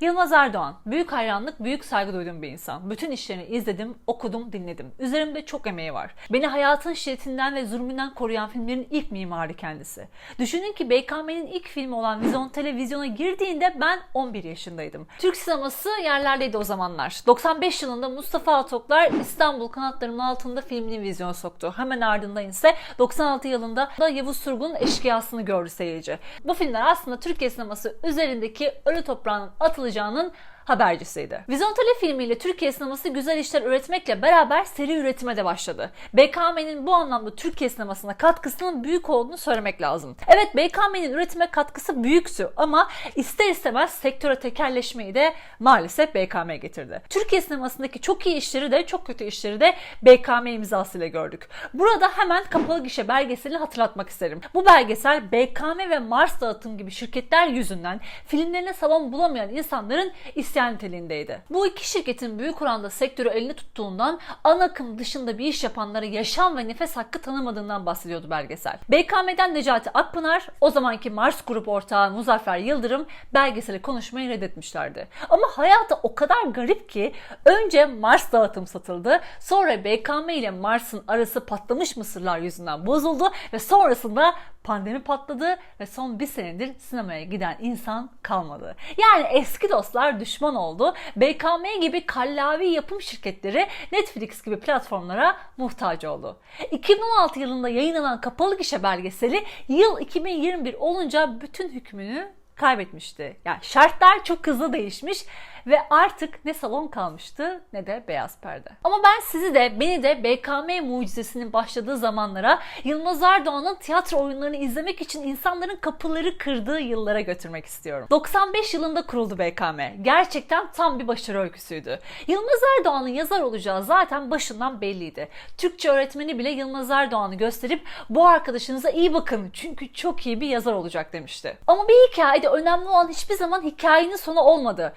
Yılmaz Erdoğan, büyük hayranlık, büyük saygı duyduğum bir insan. Bütün işlerini izledim, okudum, dinledim. Üzerimde çok emeği var. Beni hayatın şiddetinden ve zulmünden koruyan filmlerin ilk mimarı kendisi. Düşünün ki BKM'nin ilk filmi olan Vizyon Televizyon'a girdiğinde ben 11 yaşındaydım. Türk sineması yerlerdeydi o zamanlar. 95 yılında Mustafa Atoklar İstanbul Kanatlarımın Altında filmini vizyona soktu. Hemen ardından ise 96 yılında da Yavuz Turgul'un eşkıyasını gördü seyirci. Bu filmler aslında Türkiye sineması üzerindeki ölü toprağının atılacağının habercisiydi. Vizontele filmiyle Türkiye sineması güzel işler üretmekle beraber seri üretime de başladı. BKM'nin bu anlamda Türkiye sinemasına katkısının büyük olduğunu söylemek lazım. Evet BKM'nin üretime katkısı büyüktü ama ister istemez sektöre tekerleşmeyi de maalesef BKM getirdi. Türkiye sinemasındaki çok iyi işleri de çok kötü işleri de BKM imzasıyla gördük. Burada hemen kapalı gişe belgeselini hatırlatmak isterim. Bu belgesel BKM ve Mars Dağıtım gibi şirketler yüzünden filmlerine salon bulamayan insanların isyan niteliğindeydi. Bu iki şirketin büyük oranda sektörü eline tuttuğundan ana akım dışında bir iş yapanlara yaşam ve nefes hakkı tanımadığından bahsediyordu belgesel. BKM'den Necati Akpınar, o zamanki Mars Grup ortağı Muzaffer Yıldırım belgeseli konuşmayı reddetmişlerdi. Ama hayata o kadar garip ki önce Mars dağıtım satıldı, sonra BKM ile Mars'ın arası patlamış mısırlar yüzünden bozuldu ve sonrasında pandemi patladı ve son bir senedir sinemaya giden insan kalmadı. Yani eski dostlar düşman oldu. BKM gibi kallavi yapım şirketleri Netflix gibi platformlara muhtaç oldu. 2016 yılında yayınlanan Kapalı Gişe belgeseli yıl 2021 olunca bütün hükmünü kaybetmişti. Yani şartlar çok hızlı değişmiş ve artık ne salon kalmıştı ne de beyaz perde. Ama ben sizi de beni de BKM mucizesinin başladığı zamanlara Yılmaz Erdoğan'ın tiyatro oyunlarını izlemek için insanların kapıları kırdığı yıllara götürmek istiyorum. 95 yılında kuruldu BKM. Gerçekten tam bir başarı öyküsüydü. Yılmaz Erdoğan'ın yazar olacağı zaten başından belliydi. Türkçe öğretmeni bile Yılmaz Erdoğan'ı gösterip bu arkadaşınıza iyi bakın çünkü çok iyi bir yazar olacak demişti. Ama bir hikayede önemli olan hiçbir zaman hikayenin sonu olmadı.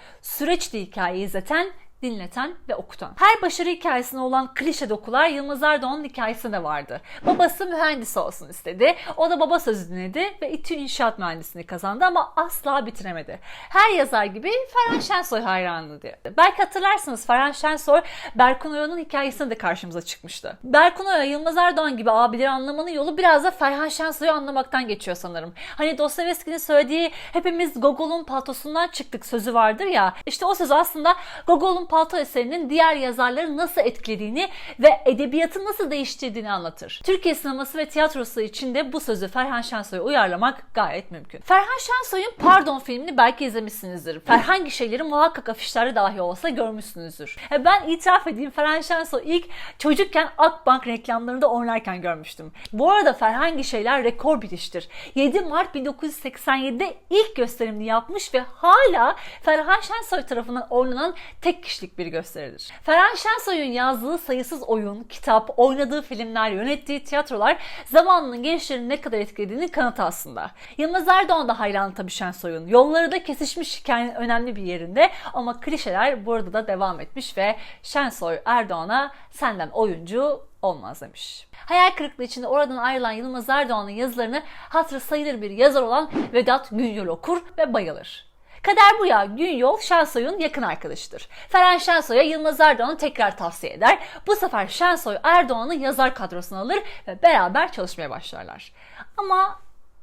Süreçti hikayeyi izleten dinleten ve okutan. Her başarı hikayesine olan klişe dokular Yılmaz Erdoğan'ın hikayesinde vardı. Babası mühendis olsun istedi. O da baba sözü dinledi ve İTÜ İnşaat Mühendisliğini kazandı ama asla bitiremedi. Her yazar gibi Ferhan Şensoy hayranıydı. Belki hatırlarsınız Ferhan Şensoy Berkun Oya'nın hikayesinde de karşımıza çıkmıştı. Berkun Oya, Yılmaz Erdoğan gibi abileri anlamanın yolu biraz da Ferhan Şensoy'u anlamaktan geçiyor sanırım. Hani Dostoyevski'nin söylediği hepimiz Gogol'un paltosundan çıktık sözü vardır ya. İşte o söz aslında Gogol'un Palto eserinin diğer yazarları nasıl etkilediğini ve edebiyatı nasıl değiştirdiğini anlatır. Türkiye sineması ve tiyatrosu için de bu sözü Ferhan Şensoy'a uyarlamak gayet mümkün. Ferhan Şensoy'un Pardon filmini belki izlemişsinizdir. Ferhan gişeleri muhakkak afişlerde dahi olsa görmüşsünüzdür. E ben itiraf edeyim Ferhan Şensoy ilk çocukken Akbank reklamlarında oynarken görmüştüm. Bu arada Ferhan gişeler rekor bir iştir. 7 Mart 1987'de ilk gösterimini yapmış ve hala Ferhan Şensoy tarafından oynanan tek kişilik bir gösteridir. Ferhan Şensoy'un yazdığı sayısız oyun, kitap, oynadığı filmler, yönettiği tiyatrolar zamanının gençlerini ne kadar etkilediğini kanıtı aslında. Yılmaz Erdoğan da hayranı tabii Şensoy'un. Yolları da kesişmiş hikayenin önemli bir yerinde ama klişeler burada da devam etmiş ve Şensoy Erdoğan'a senden oyuncu olmaz demiş. Hayal kırıklığı içinde oradan ayrılan Yılmaz Erdoğan'ın yazılarını hatırı sayılır bir yazar olan Vedat Günyol okur ve bayılır. Kader bu ya. Günyol Şensoy'un yakın arkadaşıdır. Ferhan Şensoy'a Yılmaz Erdoğan'ı tekrar tavsiye eder. Bu sefer Şensoy Erdoğan'ı yazar kadrosuna alır ve beraber çalışmaya başlarlar. Ama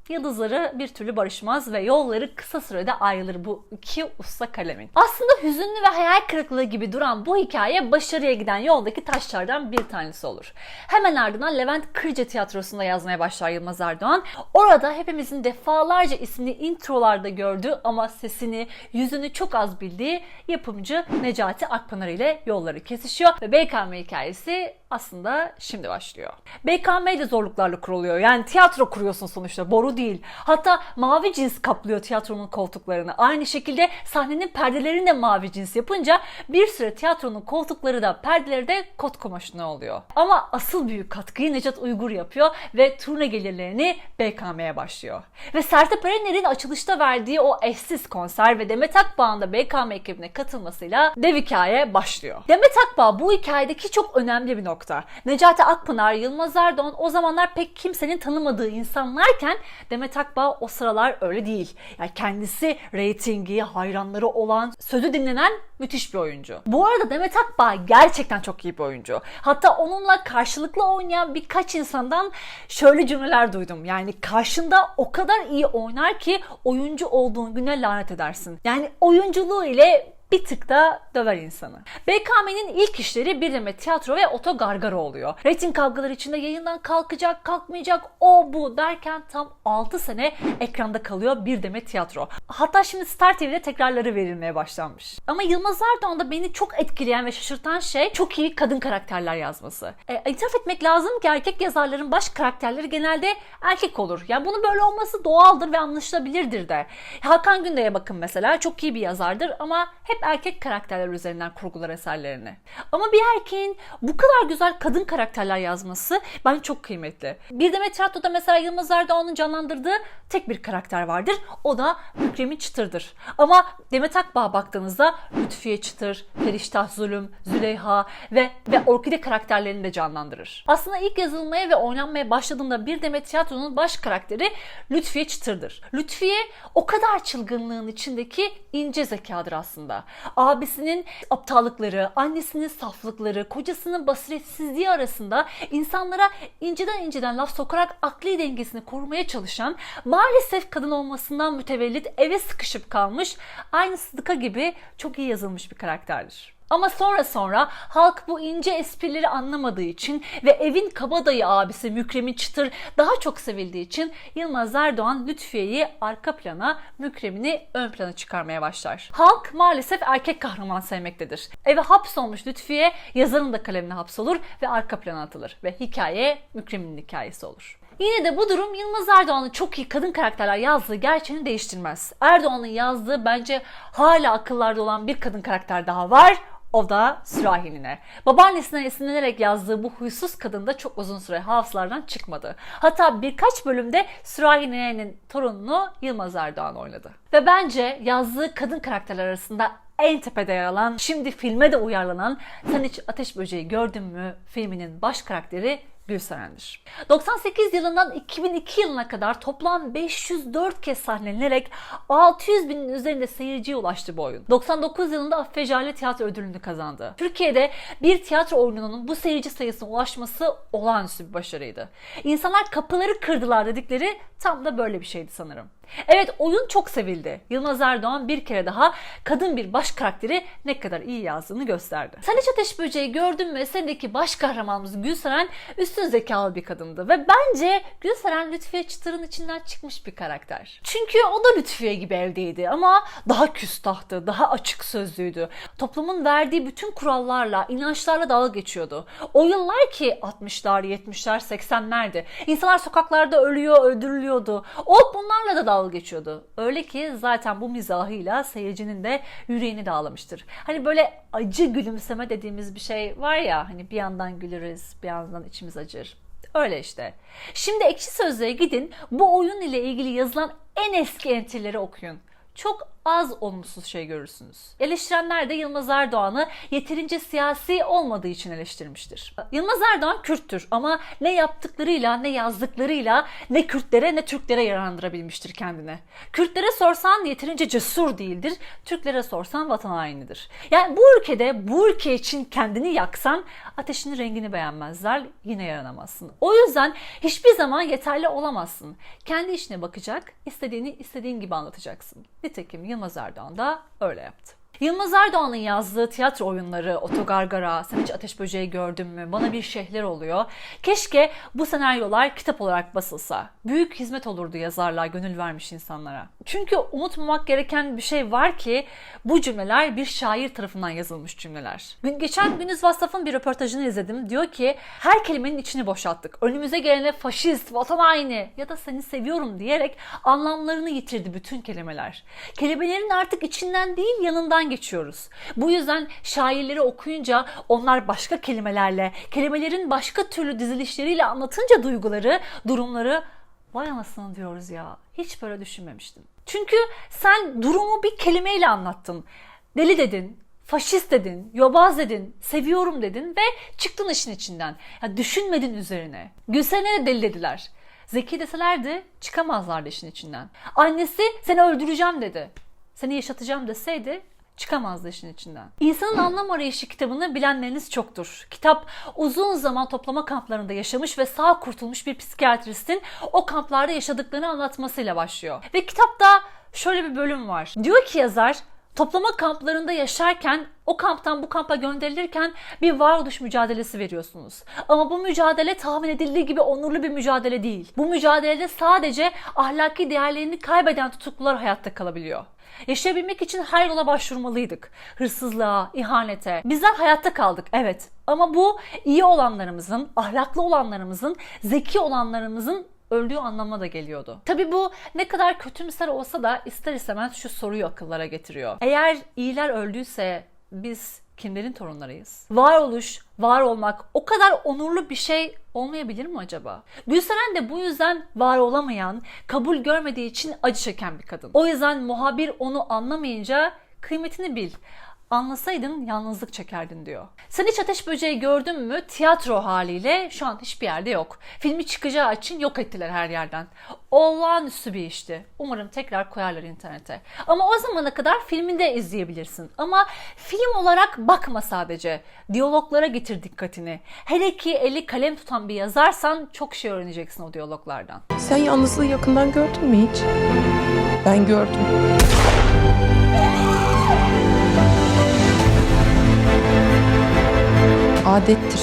yıldızları bir türlü barışmaz ve yolları kısa sürede ayrılır bu iki usta kalemin. Aslında hüzünlü ve hayal kırıklığı gibi duran bu hikaye başarıya giden yoldaki taşlardan bir tanesi olur. Hemen ardından Levent Kırca Tiyatrosu'nda yazmaya başlar Yılmaz Erdoğan. Orada hepimizin defalarca ismini introlarda gördüğü ama sesini, yüzünü çok az bildiği yapımcı Necati Akpınar ile yolları kesişiyor ve BKM hikayesi aslında şimdi başlıyor. BKM de zorluklarla kuruluyor. Yani tiyatro kuruyorsun sonuçta. Boru değil. Hatta mavi cins kaplıyor tiyatronun koltuklarını. Aynı şekilde sahnenin perdelerini de mavi cins yapınca bir süre tiyatronun koltukları da perdeleri de kot kumaşına oluyor. Ama asıl büyük katkıyı Necat Uygur yapıyor ve turne gelirlerini BKM'ye başlıyor. Ve Sertab Erener'in açılışta verdiği o eşsiz konser ve Demet Akbağ'ın da BKM ekibine katılmasıyla dev hikaye başlıyor. Demet Akbağ bu hikayedeki çok önemli bir nokta. Necati Akpınar, Yılmaz Erdoğan o zamanlar pek kimsenin tanımadığı insanlarken Demet Akbağ o sıralar öyle değil. Yani kendisi reytingi, hayranları olan, sözü dinlenen müthiş bir oyuncu. Bu arada Demet Akbağ gerçekten çok iyi bir oyuncu. Hatta onunla karşılıklı oynayan birkaç insandan şöyle cümleler duydum. Yani karşında o kadar iyi oynar ki oyuncu olduğun güne lanet edersin. Yani oyunculuğu ile bir tık da döver insanı. BKM'nin ilk işleri bir demet tiyatro ve oto gargara oluyor. Rating kavgaları içinde yayından kalkacak, kalkmayacak, o bu derken tam 6 sene ekranda kalıyor bir demet tiyatro. Hatta şimdi Star TV'de tekrarları verilmeye başlanmış. Ama Yılmaz Erdoğan'da beni çok etkileyen ve şaşırtan şey çok iyi kadın karakterler yazması. E, itiraf etmek lazım ki erkek yazarların baş karakterleri genelde erkek olur. Yani bunun böyle olması doğaldır ve anlaşılabilirdir de. Hakan Günde'ye bakın mesela çok iyi bir yazardır ama hep erkek karakterler üzerinden kurgular eserlerini. Ama bir erkeğin bu kadar güzel kadın karakterler yazması bence çok kıymetli. Bir Demet Tiyatro'da mesela Yılmaz Erdoğan'ın canlandırdığı tek bir karakter vardır. O da Mükremin Çıtır'dır. Ama Demet Akbağ'a baktığınızda Lütfiye Çıtır, Feriştah Zulüm, Züleyha ve ve Orkide karakterlerini de canlandırır. Aslında ilk yazılmaya ve oynanmaya başladığında bir Demet Tiyatro'nun baş karakteri Lütfiye Çıtır'dır. Lütfiye o kadar çılgınlığın içindeki ince zekadır aslında. Abisinin aptallıkları, annesinin saflıkları, kocasının basiretsizliği arasında insanlara inceden inceden laf sokarak akli dengesini korumaya çalışan, maalesef kadın olmasından mütevellit eve sıkışıp kalmış, aynı Sıdıka gibi çok iyi yazılmış bir karakterdir. Ama sonra sonra halk bu ince esprileri anlamadığı için ve evin kabadayı abisi Mükremin Çıtır daha çok sevildiği için Yılmaz Erdoğan Lütfiye'yi arka plana, Mükremin'i ön plana çıkarmaya başlar. Halk maalesef erkek kahraman sevmektedir. Eve hapsolmuş Lütfiye yazarın da kalemine hapsolur ve arka plana atılır ve hikaye Mükremin'in hikayesi olur. Yine de bu durum Yılmaz Erdoğan'ın çok iyi kadın karakterler yazdığı gerçeğini değiştirmez. Erdoğan'ın yazdığı bence hala akıllarda olan bir kadın karakter daha var. O da Sürahinine. Babaannesinden esinlenerek yazdığı bu huysuz kadın da çok uzun süre hafızalardan çıkmadı. Hatta birkaç bölümde Sürahinine'nin torununu Yılmaz Erdoğan oynadı. Ve bence yazdığı kadın karakterler arasında en tepede yer alan, şimdi filme de uyarlanan Sen Hiç Ateş Böceği Gördün Mü filminin baş karakteri Gülseren'dir. 98 yılından 2002 yılına kadar toplam 504 kez sahnelenerek 600 binin üzerinde seyirciye ulaştı bu oyun. 99 yılında Afife Jale Tiyatro Ödülünü kazandı. Türkiye'de bir tiyatro oyununun bu seyirci sayısına ulaşması olağanüstü bir başarıydı. İnsanlar kapıları kırdılar dedikleri tam da böyle bir şeydi sanırım. Evet oyun çok sevildi. Yılmaz Erdoğan bir kere daha kadın bir baş karakteri ne kadar iyi yazdığını gösterdi. Sen hiç ateş böceği gördün mü? Eserindeki baş kahramanımız Gülseren üstün zekalı bir kadındı. Ve bence Gülseren Lütfiye Çıtır'ın içinden çıkmış bir karakter. Çünkü o da Lütfiye gibi evdeydi ama daha küstahtı, daha açık sözlüydü. Toplumun verdiği bütün kurallarla, inançlarla dalga geçiyordu. O yıllar ki 60'lar, 70'ler, 80'lerdi. İnsanlar sokaklarda ölüyor, öldürülüyordu. O bunlarla da dalga geçiyordu. Öyle ki zaten bu mizahıyla seyircinin de yüreğini dağlamıştır. Hani böyle acı gülümseme dediğimiz bir şey var ya hani bir yandan güleriz bir yandan içimiz acır. Öyle işte. Şimdi Ekşi Sözlüğe gidin bu oyun ile ilgili yazılan en eski entrileri okuyun. Çok az olumsuz şey görürsünüz. Eleştirenler de Yılmaz Erdoğan'ı yeterince siyasi olmadığı için eleştirmiştir. Yılmaz Erdoğan Kürttür ama ne yaptıklarıyla ne yazdıklarıyla ne Kürtlere ne Türklere yarandırabilmiştir kendine. Kürtlere sorsan yeterince cesur değildir, Türklere sorsan vatan hainidir. Yani bu ülkede bu ülke için kendini yaksan ateşinin rengini beğenmezler, yine yaranamazsın. O yüzden hiçbir zaman yeterli olamazsın. Kendi işine bakacak, istediğini istediğin gibi anlatacaksın. Nitekim Yılmaz Erdoğan da öyle yaptı. Yılmaz Erdoğan'ın yazdığı tiyatro oyunları, Otogargara, Sen hiç ateş böceği gördün mü, Bana bir şeyler oluyor. Keşke bu senaryolar kitap olarak basılsa. Büyük hizmet olurdu yazarlar, gönül vermiş insanlara. Çünkü unutmamak gereken bir şey var ki bu cümleler bir şair tarafından yazılmış cümleler. Geçen Gündüz Vassaf'ın bir röportajını izledim. Diyor ki her kelimenin içini boşalttık. Önümüze gelene faşist, vatan haini ya da seni seviyorum diyerek anlamlarını yitirdi bütün kelimeler. Kelimelerin artık içinden değil yanından geçiyoruz. Bu yüzden şairleri okuyunca onlar başka kelimelerle, kelimelerin başka türlü dizilişleriyle anlatınca duyguları, durumları vay anasını diyoruz ya. Hiç böyle düşünmemiştim. Çünkü sen durumu bir kelimeyle anlattın. Deli dedin, faşist dedin, yobaz dedin, seviyorum dedin ve çıktın işin içinden. Ya düşünmedin üzerine. Gülsen'e de deli dediler. Zeki deselerdi çıkamazlardı işin içinden. Annesi seni öldüreceğim dedi. Seni yaşatacağım deseydi çıkamazdı işin içinden. İnsanın Anlam Arayışı kitabını bilenleriniz çoktur. Kitap uzun zaman toplama kamplarında yaşamış ve sağ kurtulmuş bir psikiyatristin o kamplarda yaşadıklarını anlatmasıyla başlıyor. Ve kitapta şöyle bir bölüm var. Diyor ki yazar, toplama kamplarında yaşarken o kamptan bu kampa gönderilirken bir varoluş mücadelesi veriyorsunuz. Ama bu mücadele tahmin edildiği gibi onurlu bir mücadele değil. Bu mücadelede sadece ahlaki değerlerini kaybeden tutuklular hayatta kalabiliyor. Yaşayabilmek için her yola başvurmalıydık. Hırsızlığa, ihanete. Bizler hayatta kaldık evet. Ama bu iyi olanlarımızın, ahlaklı olanlarımızın, zeki olanlarımızın öldüğü anlamına da geliyordu. Tabi bu ne kadar kötümser olsa da ister istemez şu soruyu akıllara getiriyor. Eğer iyiler öldüyse biz kimlerin torunlarıyız? Varoluş, var olmak o kadar onurlu bir şey olmayabilir mi acaba? Gülseren de bu yüzden var olamayan, kabul görmediği için acı çeken bir kadın. O yüzden muhabir onu anlamayınca kıymetini bil. Anlasaydın yalnızlık çekerdin diyor. Sen hiç Ateş Böceği gördün mü? Tiyatro haliyle şu an hiçbir yerde yok. Filmi çıkacağı için yok ettiler her yerden. Olağanüstü bir işti. Umarım tekrar koyarlar internete. Ama o zamana kadar filmini de izleyebilirsin. Ama film olarak bakma sadece. Diyaloglara getir dikkatini. Hele ki eli kalem tutan bir yazarsan çok şey öğreneceksin o diyaloglardan. Sen yalnızlığı yakından gördün mü hiç? Ben gördüm. Adettir.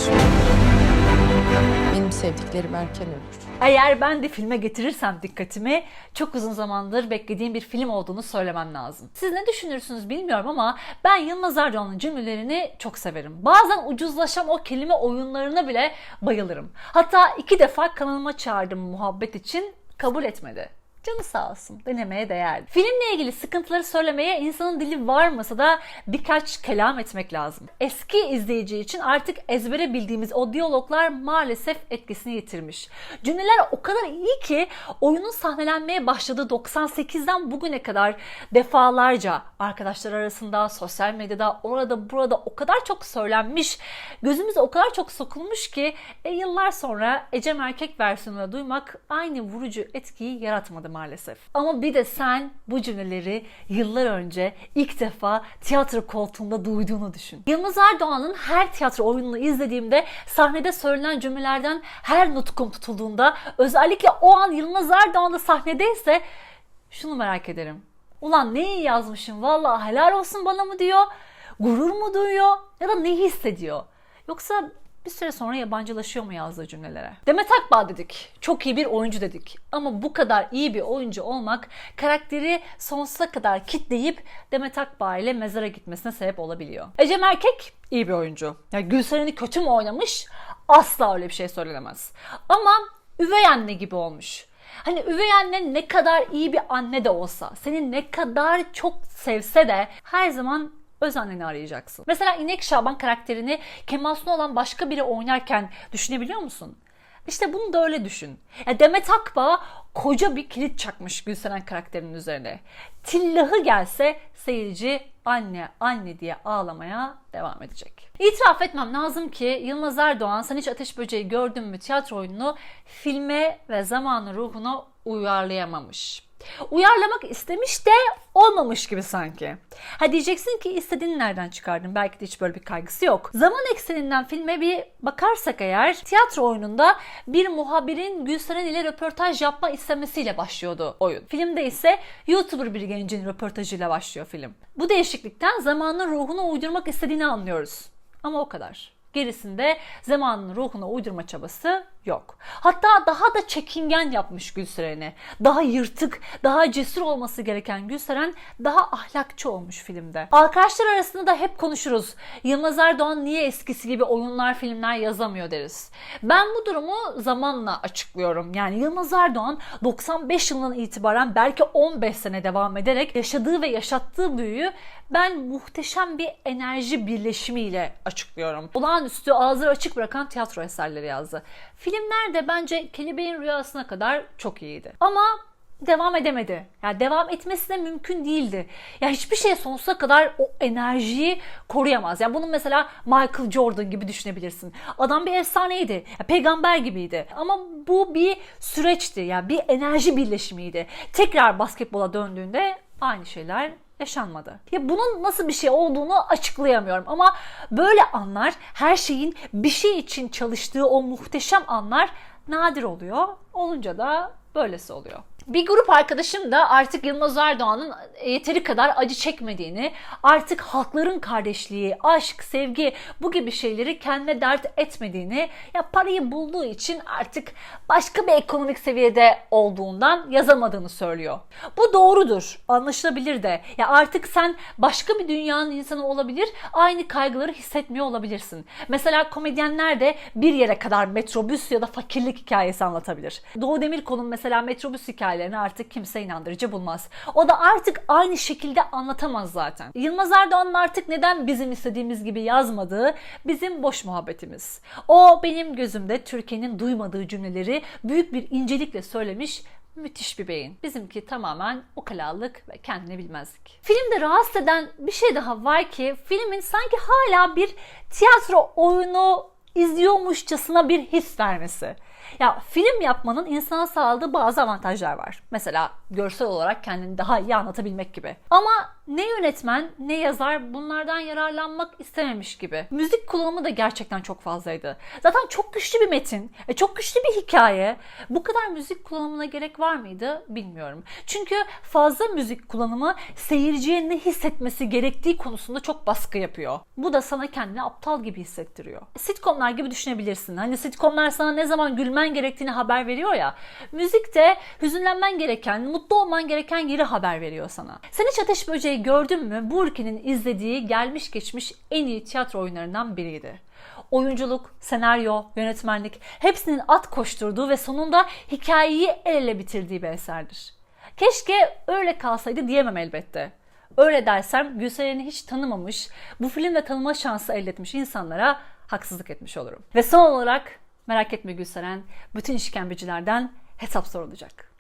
Benim sevdiklerim erken ölür. Eğer ben de filme getirirsem dikkatimi çok uzun zamandır beklediğim bir film olduğunu söylemem lazım. Siz ne düşünürsünüz bilmiyorum ama ben Yılmaz Erdoğan'ın cümlelerini çok severim. Bazen ucuzlaşan o kelime oyunlarına bile bayılırım. Hatta iki defa kanalıma çağırdım muhabbet için kabul etmedi. Canı sağ olsun. Denemeye değer. Filmle ilgili sıkıntıları söylemeye insanın dili varmasa da birkaç kelam etmek lazım. Eski izleyici için artık ezbere bildiğimiz o diyaloglar maalesef etkisini yitirmiş. Cümleler o kadar iyi ki oyunun sahnelenmeye başladığı 98'den bugüne kadar defalarca arkadaşlar arasında, sosyal medyada, orada burada o kadar çok söylenmiş, gözümüze o kadar çok sokulmuş ki e, yıllar sonra Ecem Erkek versiyonunu duymak aynı vurucu etkiyi yaratmadı maalesef. Ama bir de sen bu cümleleri yıllar önce ilk defa tiyatro koltuğunda duyduğunu düşün. Yılmaz Erdoğan'ın her tiyatro oyununu izlediğimde sahnede söylenen cümlelerden her nutkum tutulduğunda özellikle o an Yılmaz Erdoğan da sahnedeyse şunu merak ederim. Ulan ne iyi yazmışım valla helal olsun bana mı diyor, gurur mu duyuyor ya da ne hissediyor? Yoksa bir süre sonra yabancılaşıyor mu yazdığı cümlelere? Demet Akbağ dedik. Çok iyi bir oyuncu dedik. Ama bu kadar iyi bir oyuncu olmak karakteri sonsuza kadar kitleyip Demet Akbağ ile mezara gitmesine sebep olabiliyor. Ecem Erkek iyi bir oyuncu. Yani Gülseren'i kötü mü oynamış? Asla öyle bir şey söylenemez. Ama üvey anne gibi olmuş. Hani üvey anne ne kadar iyi bir anne de olsa, seni ne kadar çok sevse de her zaman öz anneni arayacaksın. Mesela İnek Şaban karakterini Kemal Sunal olan başka biri oynarken düşünebiliyor musun? İşte bunu da öyle düşün. Ya Demet Akbağ koca bir kilit çakmış Gülseren karakterinin üzerine. Tillahı gelse seyirci anne anne diye ağlamaya devam edecek. İtiraf etmem lazım ki Yılmaz Erdoğan Sen Hiç Ateş Böceği Gördün mü tiyatro oyununu filme ve zamanın ruhuna uyarlayamamış. Uyarlamak istemiş de olmamış gibi sanki. Ha diyeceksin ki istediğini nereden çıkardın? Belki de hiç böyle bir kaygısı yok. Zaman ekseninden filme bir bakarsak eğer tiyatro oyununda bir muhabirin Gülseren ile röportaj yapma istemesiyle başlıyordu oyun. Filmde ise YouTuber bir gencin röportajıyla başlıyor film. Bu değişiklikten zamanın ruhuna uydurmak istediğini anlıyoruz. Ama o kadar. Gerisinde zamanın ruhuna uydurma çabası yok. Hatta daha da çekingen yapmış Gülseren'i. Daha yırtık, daha cesur olması gereken Gülseren daha ahlakçı olmuş filmde. Arkadaşlar arasında da hep konuşuruz. Yılmaz Erdoğan niye eskisi gibi oyunlar, filmler yazamıyor deriz. Ben bu durumu zamanla açıklıyorum. Yani Yılmaz Erdoğan 95 yılından itibaren belki 15 sene devam ederek yaşadığı ve yaşattığı büyüyü ben muhteşem bir enerji birleşimiyle açıklıyorum. Olağanüstü ağzı açık bırakan tiyatro eserleri yazdı. Filmler de bence Kelebeğin Rüyasına kadar çok iyiydi. Ama devam edemedi. Yani devam etmesi de mümkün değildi. Ya hiçbir şey sonsuza kadar o enerjiyi koruyamaz. Yani bunu mesela Michael Jordan gibi düşünebilirsin. Adam bir efsaneydi. Ya peygamber gibiydi. Ama bu bir süreçti. Yani bir enerji birleşimiydi. Tekrar basketbola döndüğünde aynı şeyler yaşanmadı. Ya bunun nasıl bir şey olduğunu açıklayamıyorum ama böyle anlar her şeyin bir şey için çalıştığı o muhteşem anlar nadir oluyor. Olunca da böylesi oluyor. Bir grup arkadaşım da artık Yılmaz Erdoğan'ın yeteri kadar acı çekmediğini, artık halkların kardeşliği, aşk, sevgi bu gibi şeyleri kendine dert etmediğini, ya parayı bulduğu için artık başka bir ekonomik seviyede olduğundan yazamadığını söylüyor. Bu doğrudur, anlaşılabilir de. Ya artık sen başka bir dünyanın insanı olabilir, aynı kaygıları hissetmiyor olabilirsin. Mesela komedyenler de bir yere kadar metrobüs ya da fakirlik hikayesi anlatabilir. Doğu Demirkol'un mesela metrobüs hikayelerini artık kimse inandırıcı bulmaz. O da artık aynı şekilde anlatamaz zaten. Yılmaz Erdoğan'ın artık neden bizim istediğimiz gibi yazmadığı bizim boş muhabbetimiz. O benim gözümde Türkiye'nin duymadığı cümleleri büyük bir incelikle söylemiş müthiş bir beyin. Bizimki tamamen ukalalık ve kendini bilmezlik. Filmde rahatsız eden bir şey daha var ki filmin sanki hala bir tiyatro oyunu izliyormuşçasına bir his vermesi. Ya film yapmanın insana sağladığı bazı avantajlar var. Mesela görsel olarak kendini daha iyi anlatabilmek gibi. Ama ne yönetmen ne yazar bunlardan yararlanmak istememiş gibi. Müzik kullanımı da gerçekten çok fazlaydı. Zaten çok güçlü bir metin çok güçlü bir hikaye. Bu kadar müzik kullanımına gerek var mıydı bilmiyorum. Çünkü fazla müzik kullanımı seyirciye ne hissetmesi gerektiği konusunda çok baskı yapıyor. Bu da sana kendini aptal gibi hissettiriyor. Sitcomlar gibi düşünebilirsin. Hani sitcomlar sana ne zaman gülmen gerektiğini haber veriyor ya. Müzik de hüzünlenmen gereken, mutlu olman gereken yeri haber veriyor sana. Sen hiç Ateş Böceği gördün mü? Bu ülkenin izlediği gelmiş geçmiş en iyi tiyatro oyunlarından biriydi. Oyunculuk, senaryo, yönetmenlik hepsinin at koşturduğu ve sonunda hikayeyi el ele bitirdiği bir eserdir. Keşke öyle kalsaydı diyemem elbette. Öyle dersem Gülseren'i hiç tanımamış, bu filmle tanıma şansı elde etmiş insanlara haksızlık etmiş olurum. Ve son olarak merak etme Gülseren, bütün işkembecilerden hesap sorulacak.